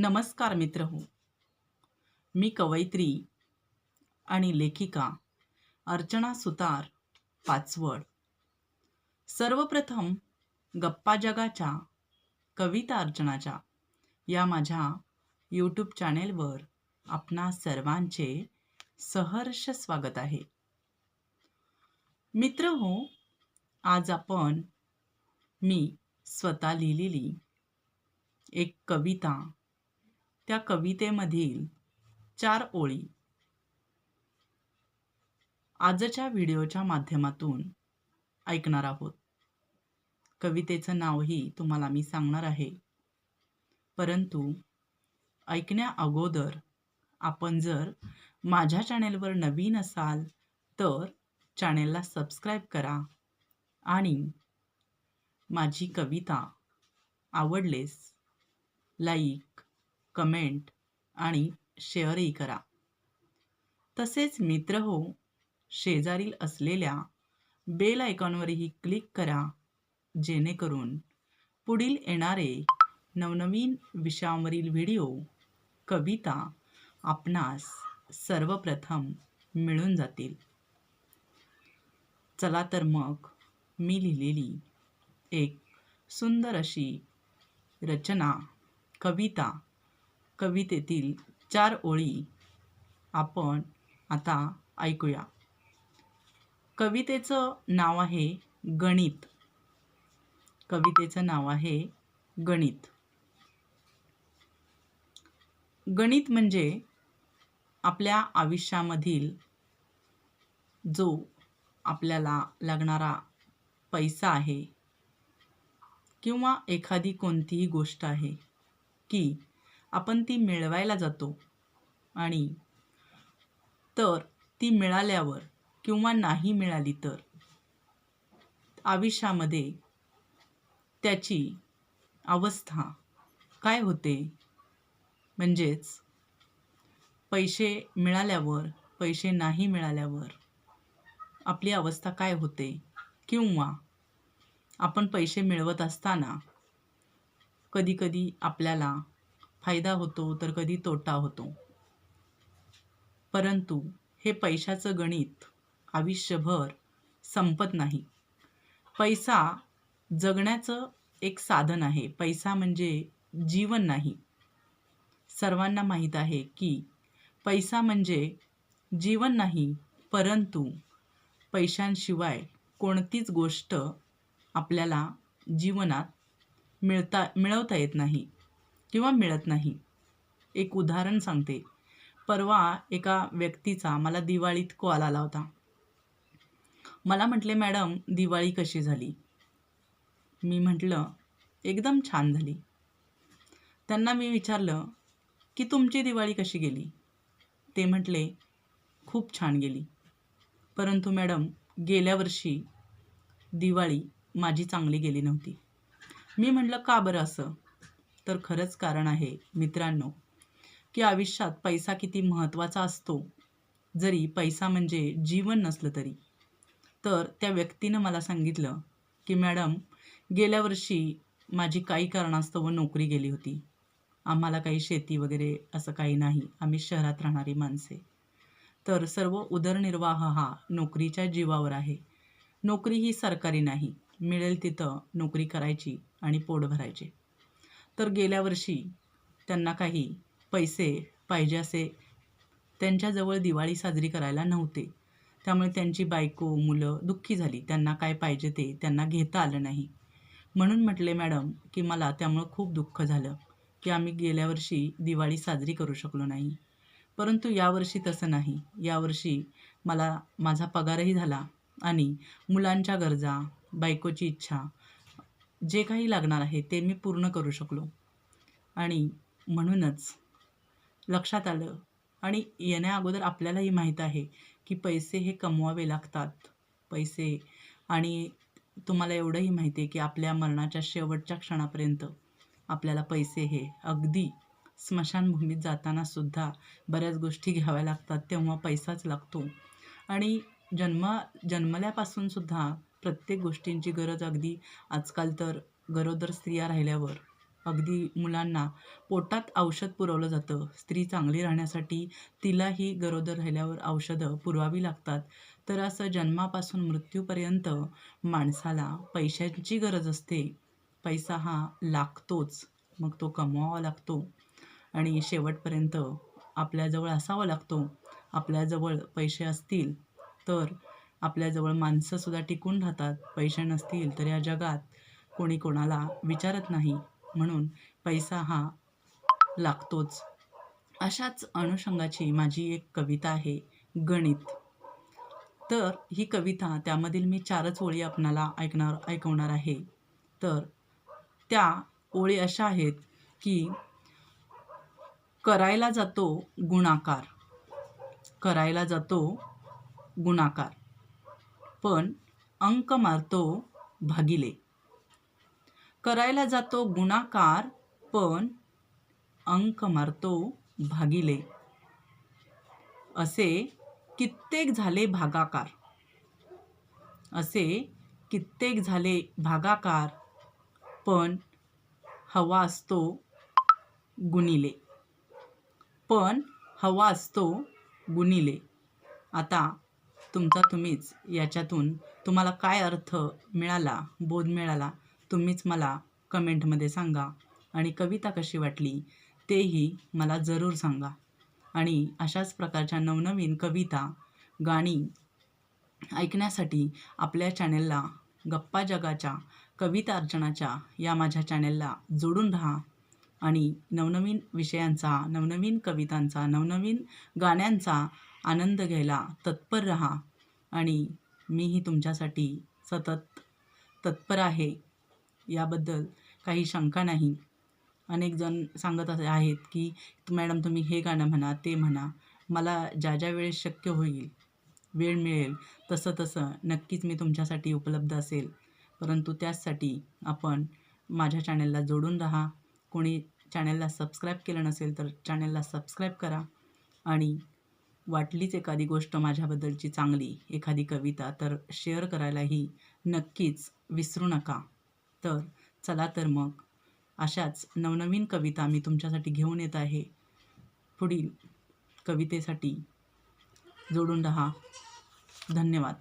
नमस्कार मित्र हो. मी कवयित्री आणि लेखिका अर्चना सुतार पाचवड. सर्वप्रथम गप्पा जगाच्या कविता अर्चनाच्या या माझ्या यूट्यूब चॅनेलवर आपणा सर्वांचे सहर्ष स्वागत आहे. मित्र हो आज आपण मी स्वतः लिहिलेली एक कविता त्या कवितेमधील चार ओळी. आजच्या व्हिडिओच्या माध्यमातून ऐकणार आहोत. कवितेचं नावही तुम्हाला मी सांगणार आहे. परंतु ऐकण्या अगोदर आपण जर माझ्या चॅनेलवर नवीन असाल तर चॅनेलला सबस्क्राईब करा आणि माझी कविता आवडलेस लाईक कमेंट आणि शेअरही करा. तसेच मित्र हो शेजारील असलेल्या बेल आयकॉनवरही क्लिक करा जेणेकरून पुढील येणारे नवनवीन विषयांवरील व्हिडिओ कविता आपणास सर्वप्रथम मिळून जातील. चला तर मग मी लिहिलेली एक सुंदर अशी रचना कविता कवितेतील चार ओळी आपण आता ऐकूया. कवितेचं नाव आहे गणित. कवितेचं नाव आहे गणित. गणित म्हणजे आपल्या आयुष्यामधील जो आपल्याला लागणारा पैसा आहे किंवा एखादी कोणतीही गोष्ट आहे की आपण ती मिळवायला जातो. आणि तर ती मिळाल्यावर किंवा नाही मिळाली तर? आयुष्यामध्ये त्याची अवस्था काय होते? म्हणजेच पैसे मिळाल्यावर पैसे नाही मिळाल्यावर आपली अवस्था काय होते? किंवा आपण पैसे मिळवत असताना कधीकधी आपल्याला फायदा होतो तर कधी तोटा होतो. परंतु हे पैशाचं गणित आयुष्यभर संपत नाही. पैसा जगण्याचं एक साधन आहे. पैसा म्हणजे जीवन नाही. सर्वांना माहीत आहे की पैसा म्हणजे जीवन नाही परंतु पैशांशिवाय कोणतीच गोष्ट आपल्याला जीवनात मिळता मिळवता येत नाही. किंवा मिळत नाही. एक उदाहरण सांगते. परवा एका व्यक्तीचा मला दिवाळीत कॉल आला होता. मला म्हटले मॅडम दिवाळी कशी झाली? मी म्हटलं एकदम छान झाली. त्यांना मी विचारलं की तुमची दिवाळी कशी गेली? ते म्हटले खूप छान गेली. परंतु मॅडम गेल्या वर्षी दिवाळी माझी चांगली गेली नव्हती. मी म्हटलं का बरं असं? तर खरंच कारण आहे मित्रांनो की आयुष्यात पैसा किती महत्त्वाचा असतो. जरी पैसा म्हणजे जीवन नसलं तरी. तर त्या व्यक्तीनं मला सांगितलं की मॅडम गेल्या वर्षी माझी काही कारणास्तव नोकरी गेली होती. आम्हाला काही शेती वगैरे असं काही नाही. आम्ही शहरात राहणारी माणसे. तर सर्व उदरनिर्वाह हा नोकरीच्या जीवावर आहे. नोकरी ही सरकारी नाही. मिळेल तिथं नोकरी करायची आणि पोट भरायचे. तर गेल्या वर्षी त्यांना काही पैसे पाहिजे असे त्यांच्याजवळ दिवाळी साजरी करायला नव्हते. त्यामुळे त्यांची बायको मुलं दुःखी झाली. त्यांना काय पाहिजे ते त्यांना घेता आलं नाही. म्हणून म्हटले मॅडम की मला त्यामुळं खूप दुःख झालं की आम्ही गेल्या वर्षी दिवाळी साजरी करू शकलो नाही. परंतु यावर्षी तसं नाही. यावर्षी मला माझा पगारही झाला आणि मुलांच्या गरजा बायकोची इच्छा जे काही लागणार आहे ते मी पूर्ण करू शकलो. आणि म्हणूनच लक्षात आलं. आणि येण्या अगोदर आपल्यालाही माहीत आहे की पैसे हे कमवावे लागतात. पैसे आणि तुम्हाला एवढंही माहिती आहे की आपल्या मरणाच्या शेवटच्या क्षणापर्यंत आपल्याला पैसे हे अगदी स्मशानभूमीत जाताना सुद्धा बऱ्याच गोष्टी घ्याव्या लागतात तेव्हा पैसाच लागतो. आणि जन्म जन्मल्यापासूनसुद्धा प्रत्येक गोष्टींची गरज अगदी आजकाल तर गरोदर स्त्रिया राहिल्यावर अगदी मुलांना पोटात औषध पुरवलं जातं. स्त्री चांगली राहण्यासाठी तिलाही गरोदर राहिल्यावर औषधं पुरवावी लागतात. तर असं जन्मापासून मृत्यूपर्यंत माणसाला पैशांची गरज असते. पैसा हा लागतोच. मग तो कमवावा लागतो. आणि शेवटपर्यंत आपल्याजवळ असावा लागतो. आपल्याजवळ पैसे असतील तर आपल्याजवळ माणसंसुद्धा टिकून राहतात. पैसे नसतील तर या जगात कोणी कोणाला विचारत नाही. म्हणून पैसा हा लागतोच. अशाच अनुषंगाची माझी एक कविता आहे गणित. तर ही कविता त्यामधील मी चारच ओळी आपणाला ऐकणार ऐकवणार आहे. तर त्या ओळी अशा आहेत की करायला जातो गुणाकार. करायला जातो गुणाकार. पण अंक मारतो भागिले. करायला जातो गुणाकार पण अंक मारतो भागिले. असे कित्येक झाले भागाकार. असे कित्येक झाले भागाकार पण हवा असतो गुणिले. पण हवा असतो गुणिले. आता तुमचा तुम्हीच याच्यातून तुम्हाला काय अर्थ मिळाला बोध मिळाला? तुम्हीच मला कमेंटमध्ये सांगा आणि कविता कशी वाटली तेही मला जरूर सांगा. आणि अशाच प्रकारच्या नवनवीन कविता गाणी ऐकण्यासाठी आपल्या चॅनेलला गप्पा जगाच्या कविता अर्चनाच्या या माझ्या चॅनेलला जोडून राहा आणि नवनवीन विषयांचा नवनवीन कवितांचा नवनवीन गाण्यांचा आनंद घ्यायला तत्पर रहा. आणि मीही तुमच्यासाठी सतत तत्पर आहे. याबद्दल काही शंका नाही. अनेक जण सांगत असे आहेत की मॅडम तुम्ही हे गाणं म्हणा ते म्हणा मला ज्या ज्या वेळेस शक्य होईल वेळ मिळेल तसं तसं नक्कीच मी तुमच्यासाठी उपलब्ध असेल. परंतु त्याचसाठी आपण माझ्या चॅनलला जोडून राहा. कोणी चॅनलला सबस्क्राईब केलं नसेल तर चॅनलला सबस्क्राईब करा आणि वाटलीच एखादी गोष्ट माझ्याबद्दलची चांगली एखादी कविता तर शेअर करायलाही नक्कीच विसरू नका. तर चला तर मग. अशाच नवनवीन कविता मी तुमच्यासाठी घेऊन येत आहे. पुढील कवितेसाठी जोडून राहा. धन्यवाद.